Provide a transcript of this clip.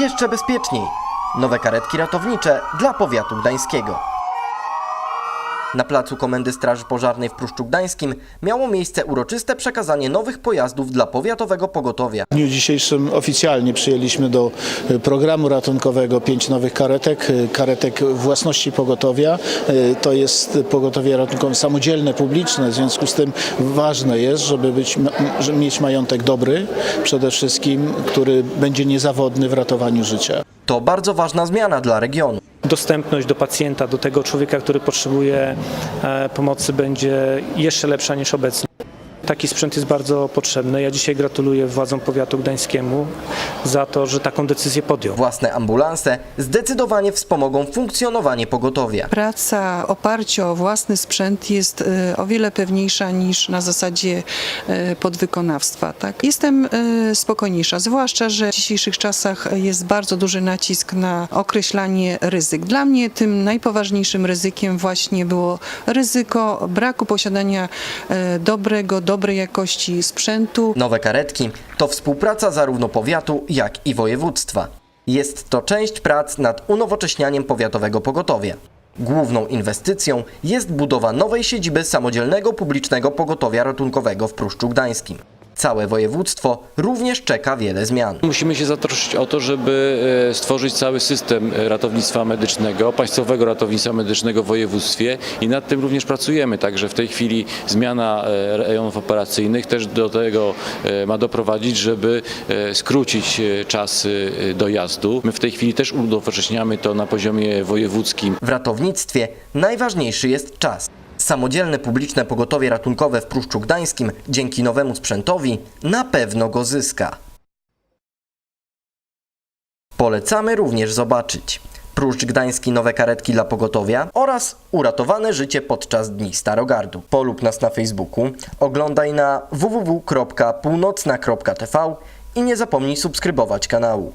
jeszcze bezpieczniej. Nowe karetki ratownicze dla powiatu gdańskiego. Na placu Komendy Straży Pożarnej w Pruszczu Gdańskim miało miejsce uroczyste przekazanie nowych pojazdów dla powiatowego pogotowia. W dniu dzisiejszym oficjalnie przyjęliśmy do e, programu ratunkowego pięć nowych karetek, e, karetek własności pogotowia. E, To jest pogotowie ratunkowe samodzielne, publiczne, w związku z tym ważne jest, żeby być, żeby mieć majątek dobry przede wszystkim, który będzie niezawodny w ratowaniu życia. To bardzo ważna zmiana dla regionu. dostępność do pacjenta, do tego człowieka, który potrzebuje e, pomocy będzie jeszcze lepsza niż obecnie. Taki sprzęt jest bardzo potrzebny. Ja dzisiaj gratuluję władzom powiatu gdańskiemu za to, że taką decyzję podjął. Własne ambulanse zdecydowanie wspomogą funkcjonowanie pogotowia. Praca w oparciu o własny sprzęt jest e, o wiele pewniejsza niż na zasadzie e, podwykonawstwa. Tak? Jestem e, spokojniejsza, zwłaszcza, że w dzisiejszych czasach jest bardzo duży nacisk na określanie ryzyk. Dla mnie tym najpoważniejszym ryzykiem właśnie było ryzyko braku posiadania e, dobrego, dobrej jakości sprzętu, Nowe karetki to współpraca zarówno powiatu, jak i województwa. Jest to część prac nad unowocześnianiem powiatowego pogotowia. Główną inwestycją jest budowa nowej siedziby samodzielnego publicznego pogotowia ratunkowego w Pruszczu Gdańskim. Całe województwo również czeka wiele zmian. Musimy się zatroszczyć o to, żeby e, stworzyć cały system e, ratownictwa medycznego, państwowego ratownictwa medycznego w województwie i nad tym również pracujemy. Także w tej chwili zmiana e, rejonów operacyjnych też do tego ma doprowadzić, żeby skrócić czasy e, dojazdu. My w tej chwili też unowocześniamy to na poziomie wojewódzkim. W ratownictwie najważniejszy jest czas. Samodzielne publiczne pogotowie ratunkowe w Pruszczu Gdańskim dzięki nowemu sprzętowi na pewno go zyska. Polecamy również zobaczyć Pruszcz Gdański nowe karetki dla pogotowia oraz uratowane życie podczas Dni Starogardu. Polub nas na Facebooku, oglądaj na www.północna.tv i nie zapomnij subskrybować kanału.